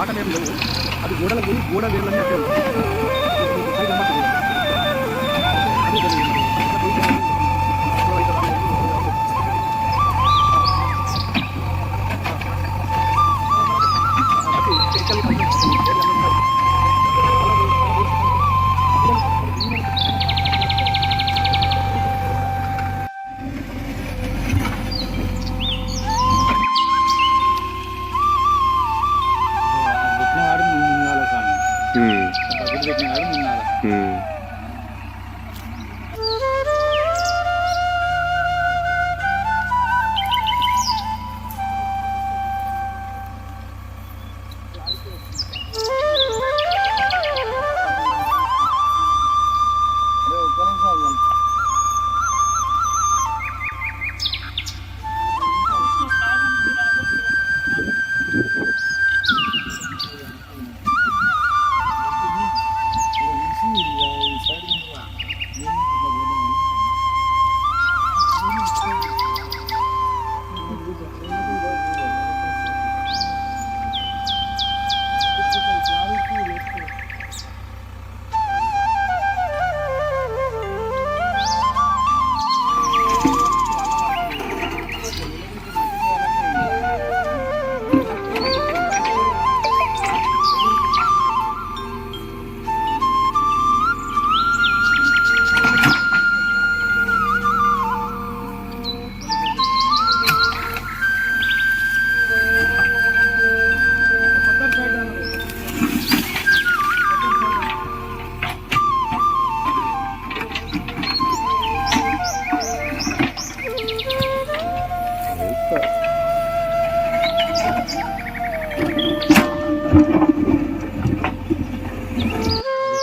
పాట ఏం లేవు అది గోడలకు పోయి గోడ వేర్లన్నీ అక్కడ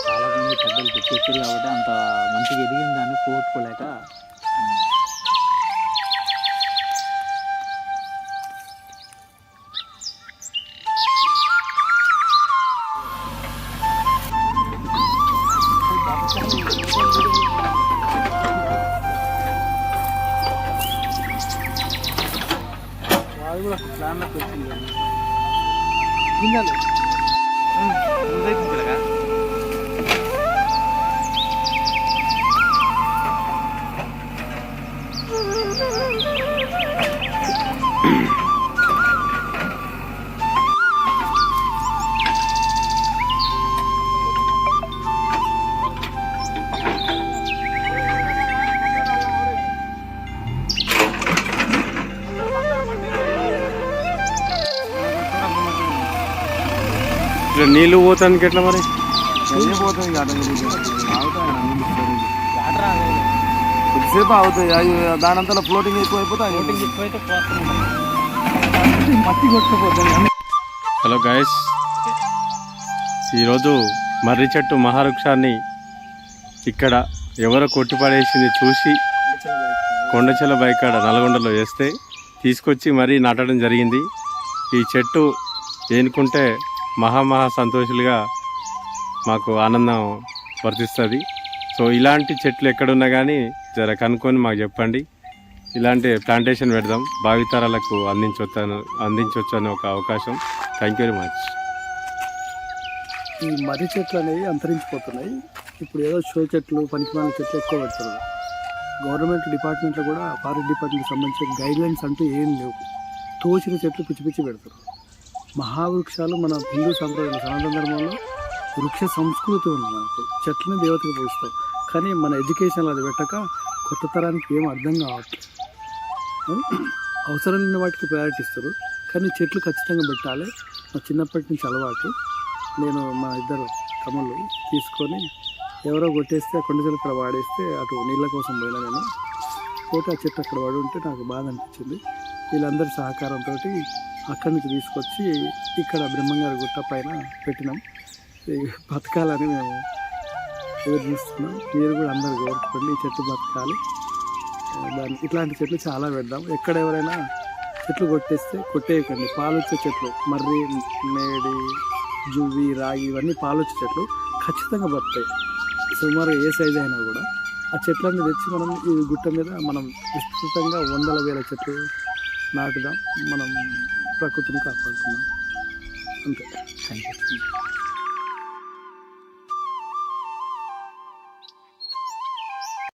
చాలా మంది పెద్దలు పెట్టేస్తారు కాబట్టి అంత మంచిగా ఎదిగిన దాన్ని పోగొట్టుకోలేక. వాళ్ళు కూడా ప్లాన్లోకి వచ్చింది గింజలు ఇట్లా నీళ్ళు పోతానికి ఎట్లా మరి వెళ్ళిపోతుంది ఇక ఆటోమేటిక్గా ఆగుతాయి వాటర్ ఆగదు కొద్దిసేపు ఆగుతాయి. అవి దానంతలో ఫ్లోటింగ్ ఎక్కువ మట్టి కొట్టుకుపోతుంది హలో గైస్ ఈరోజు మర్రి చెట్టు మహావృక్షాన్ని ఇక్కడ ఎవరో కొట్టిపడేసింది చూసి కొండచెల బైకాడ నల్గొండలో వేస్తే తీసుకొచ్చి మరీ నాటడం జరిగింది. ఈ చెట్టు ఏనుకుంటే మహామహా సంతోషులుగా మాకు ఆనందం వర్తిస్తుంది. సో ఇలాంటి చెట్లు ఎక్కడున్నా కానీ జర కనుక్కొని మాకు చెప్పండి. ఇలాంటి ప్లాంటేషన్ పెడదాం. భావితరాలకు అందించొచ్చాను అందించవచ్చు ఒక అవకాశం. థ్యాంక్ యూ వెరీ మచ్ ఈ మర్రి చెట్లు అనేవి అంతరించిపోతున్నాయి. ఇప్పుడు ఏదో షో చెట్లు పనికిమాల చెట్లు ఎక్కువ పెడుతున్నారు గవర్నమెంట్ డిపార్ట్మెంట్లో కూడా ఫారెస్ట్ డిపార్ట్మెంట్కి సంబంధించిన గైడ్లైన్స్ అంటూ ఏం లేవు. తోచిన చెట్లు పిచ్చి పిచ్చి పెడతారు. మహావృక్షాలు మన హిందూ సంప్రదాయం సనాతన ధర్మంలో వృక్ష సంస్కృతి ఉంది మనకు. చెట్లని దేవతకు పూజిస్తాం కానీ మన ఎడ్యుకేషన్లో అది పెట్టక కొత్త తరానికి ఏం అర్థం కావట్లేదు. అవసరం లేని వాటికి ప్రయారిటీ ఇస్తారు. కానీ చెట్లు ఖచ్చితంగా పెట్టాలి. నా చిన్నప్పటి నుంచి అలవాటు. నేను మా ఇద్దరు తమ్ముళ్ళు తీసుకొని ఎవరో కొట్టేస్తే కొండజల అక్కడ వాడేస్తే అటు నీళ్ళ కోసం పోయినా నేను. పోతే ఆ చెట్టు అక్కడ పడి ఉంటే నాకు బాధ అనిపించింది. వీళ్ళందరి సహకారంతో అక్కడి నుంచి తీసుకొచ్చి ఇక్కడ బ్రహ్మంగారి గుట్ట పైన పెట్టినాం. ఈ బతకాలని మేము ఎదురు చూస్తున్నాం. మీరు కూడా అందరు కోరుకోండి ఈ చెట్టు బతకాలి. దాన్ని ఇట్లాంటి చెట్లు చాలా పెడదాం. ఎక్కడ ఎవరైనా చెట్లు కొట్టేస్తే కొట్టేయకండి. పాలొచ్చే చెట్లు మర్రి మేడి జువ్వి రాగి ఇవన్నీ పాలొచ్చే చెట్లు ఖచ్చితంగా బతాయి సుమారు ఏ సైజ్ అయినా కూడా. ఆ చెట్లన్నీ తెచ్చి మనం ఈ గుట్ట మీద మనం విస్తృతంగా వందల వేల చెట్లు నాటుదాం. మనం ప్రకృతిని కాపాడుకుందాం. అంతే. Thank you